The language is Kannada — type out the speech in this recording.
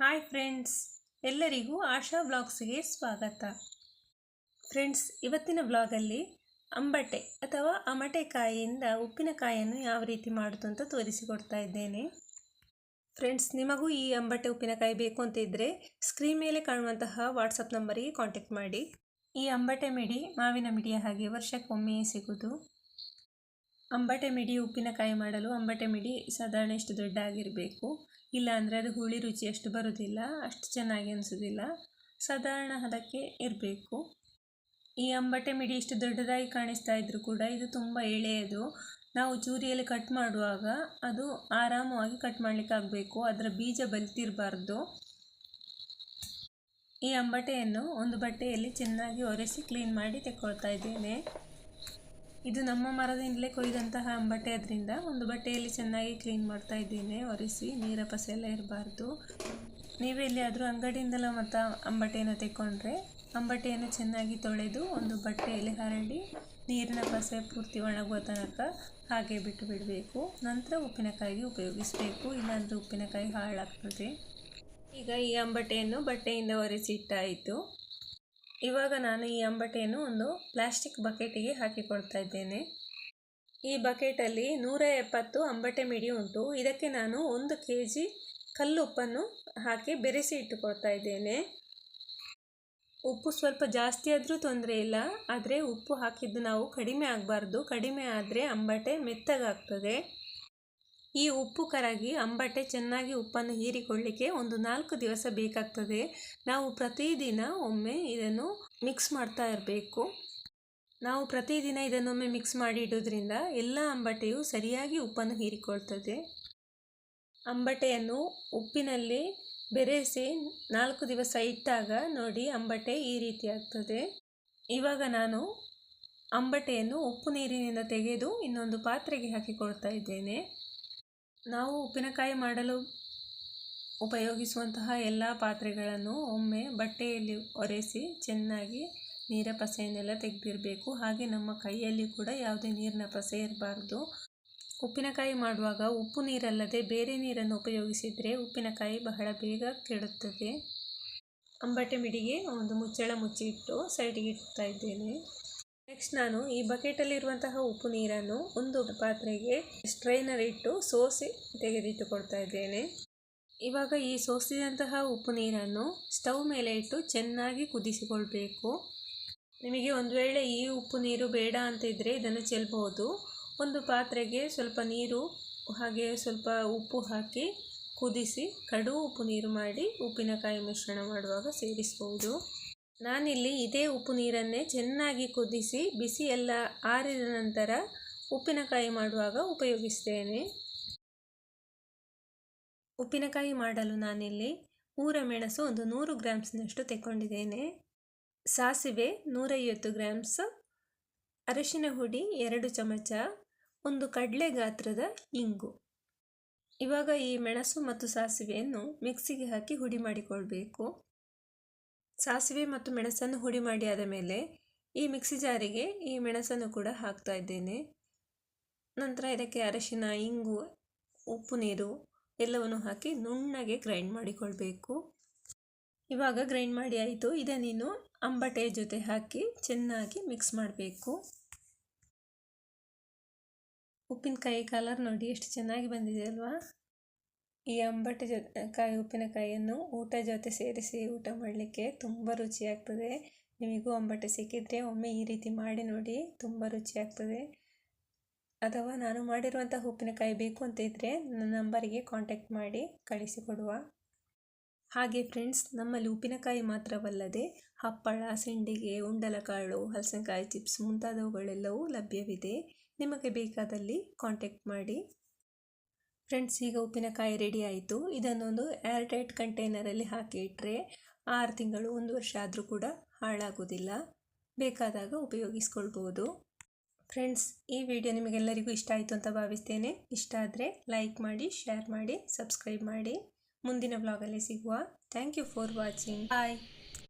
ಹಾಯ್ ಫ್ರೆಂಡ್ಸ್ ಎಲ್ಲರಿಗೂ ಆಶಾ ಬ್ಲಾಗ್ಸ್ಗೆ ಸ್ವಾಗತ. ಫ್ರೆಂಡ್ಸ್ ಇವತ್ತಿನ ಬ್ಲಾಗಲ್ಲಿ ಅಂಬಟೆ ಅಥವಾ ಅಮಟೆಕಾಯಿಯಿಂದ ಉಪ್ಪಿನಕಾಯಿಯನ್ನು ಯಾವ ರೀತಿ ಮಾಡೋದು ಅಂತ ತೋರಿಸಿಕೊಡ್ತಾ ಇದ್ದೇನೆ. ಫ್ರೆಂಡ್ಸ್ ನಿಮಗೂ ಈ ಅಂಬಟೆ ಉಪ್ಪಿನಕಾಯಿ ಬೇಕು ಅಂತ ಇದ್ದರೆ ಸ್ಕ್ರೀನ್ ಮೇಲೆ ಕಾಣುವಂತಹ ವಾಟ್ಸಪ್ ನಂಬರಿಗೆ ಕಾಂಟ್ಯಾಕ್ಟ್ ಮಾಡಿ. ಈ ಅಂಬಟೆ ಮಿಡಿ ಮಾವಿನ ಮಿಡಿಯ ಹಾಗೆ ವರ್ಷಕ್ಕೊಮ್ಮೆಯೇ ಸಿಗೋದು. ಅಂಬಟೆ ಮಿಡಿ ಉಪ್ಪಿನಕಾಯಿ ಮಾಡಲು ಅಂಬಟೆ ಮಿಡಿ ಸಾಧಾರಣ ಇಷ್ಟು ದೊಡ್ಡ ಆಗಿರಬೇಕು ಇಲ್ಲ ಅದು ಹುಳಿ ರುಚಿ ಅಷ್ಟು ಬರೋದಿಲ್ಲ, ಅಷ್ಟು ಚೆನ್ನಾಗಿ ಅನಿಸೋದಿಲ್ಲ. ಸಾಧಾರಣ ಹದಕ್ಕೆ ಇರಬೇಕು. ಈ ಅಂಬಟೆ ಮಿಡಿ ಇಷ್ಟು ದೊಡ್ಡದಾಗಿ ಕಾಣಿಸ್ತಾ ಇದ್ದರೂ ಕೂಡ ಇದು ತುಂಬ ಎಳೆಯದು. ನಾವು ಚೂರಿಯಲ್ಲಿ ಕಟ್ ಮಾಡುವಾಗ ಅದು ಆರಾಮವಾಗಿ ಕಟ್ ಮಾಡಲಿಕ್ಕಾಗಬೇಕು ಅದರ ಬೀಜ ಬಲ್ತಿರಬಾರ್ದು. ಈ ಅಂಬಟೆಯನ್ನು ಒಂದು ಬಟ್ಟೆಯಲ್ಲಿ ಚೆನ್ನಾಗಿ ಒರೆಸಿ ಕ್ಲೀನ್ ಮಾಡಿ ತೆಕ್ಕೊಳ್ತಾ ಇದ್ದೇನೆ. ಇದು ನಮ್ಮ ಮರದಿಂದಲೇ ಕೊಯ್ದಂತಹ ಬಟ್ಟೆ ಅದರಿಂದ. ಒಂದು ಬಟ್ಟೆಯಲ್ಲಿ ಚೆನ್ನಾಗಿ ಕ್ಲೀನ್ ಮಾಡ್ತಾ ಇದ್ದೇನೆ, ಒರೆಸಿ, ನೀರ ಪಸೆ ಎಲ್ಲ ಇರಬಾರ್ದು. ನೀವು ಎಲ್ಲಿಯಾದರೂ ಅಂಗಡಿಯಿಂದಲ ಮತ್ತು ಅಂಬಟೆಯನ್ನು ತೆಕ್ಕೊಂಡ್ರೆ ಅಂಬಟೆಯನ್ನು ಚೆನ್ನಾಗಿ ತೊಳೆದು ಒಂದು ಬಟ್ಟೆಯಲ್ಲಿ ಹರಡಿ ನೀರಿನ ಪಸೆ ಪೂರ್ತಿ ಒಣಗುವ ತನಕ ಹಾಗೆ ಬಿಟ್ಟು ಬಿಡಬೇಕು. ನಂತರ ಉಪ್ಪಿನಕಾಯಿಗೆ ಉಪಯೋಗಿಸಬೇಕು, ಇಲ್ಲಾಂದರೆ ಉಪ್ಪಿನಕಾಯಿ ಹಾಳಾಗ್ತದೆ. ಈಗ ಈ ಅಂಬಟೆಯನ್ನು ಬಟ್ಟೆಯಿಂದ ಒರೆಸಿ ಇಟ್ಟಾಯಿತು. ಇವಾಗ ನಾನು ಈ ಅಂಬಟೆಯನ್ನು ಒಂದು ಪ್ಲಾಸ್ಟಿಕ್ ಬಕೆಟಿಗೆ ಹಾಕಿಕೊಳ್ತಾ ಇದ್ದೇನೆ. ಈ ಬಕೆಟಲ್ಲಿ ನೂರ ಎಪ್ಪತ್ತು ಅಂಬಟೆ ಮಿಡಿ ಉಂಟು. ಇದಕ್ಕೆ ನಾನು ಒಂದು ಕೆ ಜಿ ಕಲ್ಲುಪ್ಪನ್ನು ಹಾಕಿ ಬೆರೆಸಿ ಇಟ್ಟುಕೊಳ್ತಾ ಇದ್ದೇನೆ. ಉಪ್ಪು ಸ್ವಲ್ಪ ಜಾಸ್ತಿ ಆದರೂ ತೊಂದರೆ ಇಲ್ಲ, ಆದರೆ ಉಪ್ಪು ಹಾಕಿದ್ದು ನಾವು ಕಡಿಮೆ ಆಗಬಾರ್ದು. ಕಡಿಮೆ ಆದರೆ ಅಂಬಟೆ ಮೆತ್ತಗಾಗ್ತದೆ. ಈ ಉಪ್ಪು ಕರಗಿ ಅಂಬಟೆ ಚೆನ್ನಾಗಿ ಉಪ್ಪನ್ನು ಹೀರಿಕೊಳ್ಳಿಕ್ಕೆ ಒಂದು ನಾಲ್ಕು ದಿವಸ ಬೇಕಾಗ್ತದೆ. ನಾವು ಪ್ರತಿದಿನ ಒಮ್ಮೆ ಇದನ್ನು ಮಿಕ್ಸ್ ಮಾಡ್ತಾ ಇರಬೇಕು. ನಾವು ಪ್ರತಿದಿನ ಇದನ್ನೊಮ್ಮೆ ಮಿಕ್ಸ್ ಮಾಡಿ ಇಡೋದ್ರಿಂದ ಎಲ್ಲ ಅಂಬಟೆಯು ಸರಿಯಾಗಿ ಉಪ್ಪನ್ನು ಹೀರಿಕೊಳ್ತದೆ. ಅಂಬಟೆಯನ್ನು ಉಪ್ಪಿನಲ್ಲಿ ಬೆರೆಸಿ ನಾಲ್ಕು ದಿವಸ ಇಟ್ಟಾಗ ನೋಡಿ ಅಂಬಟೆ ಈ ರೀತಿ ಆಗ್ತದೆ. ಇವಾಗ ನಾನು ಅಂಬಟೆಯನ್ನು ಉಪ್ಪು ನೀರಿನಿಂದ ತೆಗೆದು ಇನ್ನೊಂದು ಪಾತ್ರೆಗೆ ಹಾಕಿಕೊಳ್ತಾ ಇದ್ದೇನೆ. ನಾವು ಉಪ್ಪಿನಕಾಯಿ ಮಾಡಲು ಉಪಯೋಗಿಸುವಂತಹ ಎಲ್ಲ ಪಾತ್ರೆಗಳನ್ನು ಒಮ್ಮೆ ಬಟ್ಟೆಯಲ್ಲಿ ಒರೆಸಿ ಚೆನ್ನಾಗಿ ನೀರ ಪಸೆಯನ್ನೆಲ್ಲ ತೆಗೆದಿರಬೇಕು. ಹಾಗೆ ನಮ್ಮ ಕೈಯಲ್ಲಿ ಕೂಡ ಯಾವುದೇ ನೀರಿನ ಪಸೆ ಇರಬಾರ್ದು. ಉಪ್ಪಿನಕಾಯಿ ಮಾಡುವಾಗ ಉಪ್ಪು ನೀರಲ್ಲದೆ ಬೇರೆ ನೀರನ್ನು ಉಪಯೋಗಿಸಿದರೆ ಉಪ್ಪಿನಕಾಯಿ ಬಹಳ ಬೇಗ ಕೆಡುತ್ತದೆ. ಅಂಬಟೆ ಮಿಡಿಗೆ ಒಂದು ಮುಚ್ಚಳ ಮುಚ್ಚಿಟ್ಟು ಸೈಡಿಗೆ ಇಡ್ತಾ ಇದ್ದೇನೆ. ನೆಕ್ಸ್ಟ್ ನಾನು ಈ ಬಕೆಟಲ್ಲಿರುವಂತಹ ಉಪ್ಪು ನೀರನ್ನು ಒಂದು ಪಾತ್ರೆಗೆ ಸ್ಟ್ರೈನರ್ ಇಟ್ಟು ಸೋಸಿ ತೆಗೆದಿಟ್ಟುಕೊಳ್ತಾ ಇದ್ದೇನೆ. ಇವಾಗ ಈ ಸೋಸಿದಂತಹ ಉಪ್ಪು ನೀರನ್ನು ಸ್ಟವ್ ಮೇಲೆ ಇಟ್ಟು ಚೆನ್ನಾಗಿ ಕುದಿಸಿಕೊಳ್ಬೇಕು. ನಿಮಗೆ ಒಂದು ವೇಳೆ ಈ ಉಪ್ಪು ನೀರು ಬೇಡ ಅಂತ ಇದ್ದರೆ ಇದನ್ನು ಚೆಲ್ಬೋದು ಒಂದು ಪಾತ್ರೆಗೆ ಸ್ವಲ್ಪ ನೀರು, ಹಾಗೆ ಸ್ವಲ್ಪ ಉಪ್ಪು ಹಾಕಿ ಕುದಿಸಿ ಕಡು ಉಪ್ಪು ನೀರು ಮಾಡಿ ಉಪ್ಪಿನಕಾಯಿ ಮಿಶ್ರಣ ಮಾಡುವಾಗ ಸೇರಿಸ್ಬೋದು ನಾನಿಲ್ಲಿ ಇದೇ ಉಪ್ಪು ನೀರನ್ನೇ ಚೆನ್ನಾಗಿ ಕುದಿಸಿ ಬಿಸಿ ಎಲ್ಲ ಆರಿದ ನಂತರ ಉಪ್ಪಿನಕಾಯಿ ಮಾಡುವಾಗ ಉಪಯೋಗಿಸ್ತೇನೆ. ಉಪ್ಪಿನಕಾಯಿ ಮಾಡಲು ನಾನಿಲ್ಲಿ ಊರ ಮೆಣಸು ಒಂದು ನೂರು ಗ್ರಾಮ್ಸ್ನಷ್ಟು ತೆಕ್ಕೊಂಡಿದ್ದೇನೆ. ಸಾಸಿವೆ ನೂರೈವತ್ತು ಗ್ರಾಮ್ಸ್ ಅರಿಶಿನ ಹುಡಿ ಎರಡು ಚಮಚ, ಒಂದು ಕಡಲೆ ಗಾತ್ರದ ಇಂಗು. ಇವಾಗ ಈ ಮೆಣಸು ಮತ್ತು ಸಾಸಿವೆಯನ್ನು ಮಿಕ್ಸಿಗೆ ಹಾಕಿ ಹುಡಿ ಮಾಡಿಕೊಳ್ಬೇಕು. ಸಾಸಿವೆ ಮತ್ತು ಮೆಣಸನ್ನು ಹುಡಿ ಮಾಡಿ ಆದ ಮೇಲೆ ಈ ಮಿಕ್ಸಿ ಜಾರಿಗೆ ಈ ಮೆಣಸನ್ನು ಕೂಡ ಹಾಕ್ತಾ ಇದ್ದೇನೆ. ನಂತರ ಇದಕ್ಕೆ ಅರಶಿನ, ಇಂಗು, ಉಪ್ಪು, ನೀರು ಎಲ್ಲವನ್ನು ಹಾಕಿ ನುಣ್ಣಗೆ ಗ್ರೈಂಡ್ ಮಾಡಿಕೊಳ್ಬೇಕು. ಇವಾಗ ಗ್ರೈಂಡ್ ಮಾಡಿ ಆಯಿತು. ಇದನ್ನೇನು ಅಂಬಟೆ ಜೊತೆ ಹಾಕಿ ಚೆನ್ನಾಗಿ ಮಿಕ್ಸ್ ಮಾಡಬೇಕು. ಉಪ್ಪಿನಕಾಯಿ ಕಲರ್ ನೋಡಿ ಎಷ್ಟು ಚೆನ್ನಾಗಿ ಬಂದಿದೆ ಅಲ್ವಾ? ಈ ಅಂಬಟೆ ಜೊ ಕಾಯಿ ಉಪ್ಪಿನಕಾಯಿಯನ್ನು ಊಟ ಜೊತೆ ಸೇರಿಸಿ ಊಟ ಮಾಡಲಿಕ್ಕೆ ತುಂಬ ರುಚಿಯಾಗ್ತದೆ. ನಿಮಗೂ ಅಂಬಟೆ ಸಿಕ್ಕಿದರೆ ಒಮ್ಮೆ ಈ ರೀತಿ ಮಾಡಿ ನೋಡಿ, ತುಂಬ ರುಚಿಯಾಗ್ತದೆ. ಅಥವಾ ನಾನು ಮಾಡಿರುವಂಥ ಉಪ್ಪಿನಕಾಯಿ ಬೇಕು ಅಂತ ಇದ್ದರೆ ನನ್ನ ನಂಬರಿಗೆ ಕಾಂಟ್ಯಾಕ್ಟ್ ಮಾಡಿ ಕಳಿಸಿಕೊಡುವ. ಹಾಗೆ ಫ್ರೆಂಡ್ಸ್, ನಮ್ಮಲ್ಲಿ ಉಪ್ಪಿನಕಾಯಿ ಮಾತ್ರವಲ್ಲದೆ ಹಪ್ಪಳ, ಸೆಂಡಿಗೆ, ಉಂಡಲಕಾಳು, ಹಲಸಿನಕಾಯಿ ಚಿಪ್ಸ್ ಮುಂತಾದವುಗಳೆಲ್ಲವೂ ಲಭ್ಯವಿದೆ. ನಿಮಗೆ ಬೇಕಾದಲ್ಲಿ ಕಾಂಟ್ಯಾಕ್ಟ್ ಮಾಡಿ. ಫ್ರೆಂಡ್ಸ್, ಈಗ ಉಪ್ಪಿನಕಾಯಿ ರೆಡಿ ಆಯಿತು. ಇದನ್ನೊಂದು ಏರ್ ಟೈಟ್ ಕಂಟೈನರಲ್ಲಿ ಹಾಕಿ ಇಟ್ಟರೆ ಆರು ತಿಂಗಳು, ಒಂದು ವರ್ಷ ಆದರೂ ಕೂಡ ಹಾಳಾಗೋದಿಲ್ಲ ಬೇಕಾದಾಗ ಉಪಯೋಗಿಸ್ಕೊಳ್ಬೋದು. ಫ್ರೆಂಡ್ಸ್, ಈ ವಿಡಿಯೋ ನಿಮಗೆಲ್ಲರಿಗೂ ಇಷ್ಟ ಆಯಿತು ಅಂತ ಭಾವಿಸ್ತೇನೆ. ಇಷ್ಟ ಆದರೆ ಲೈಕ್ ಮಾಡಿ ಶೇರ್ ಮಾಡಿ ಸಬ್ಸ್ಕ್ರೈಬ್ ಮಾಡಿ. ಮುಂದಿನ ವ್ಲಾಗಲ್ಲಿ ಸಿಗುವ. Thank you for watching bye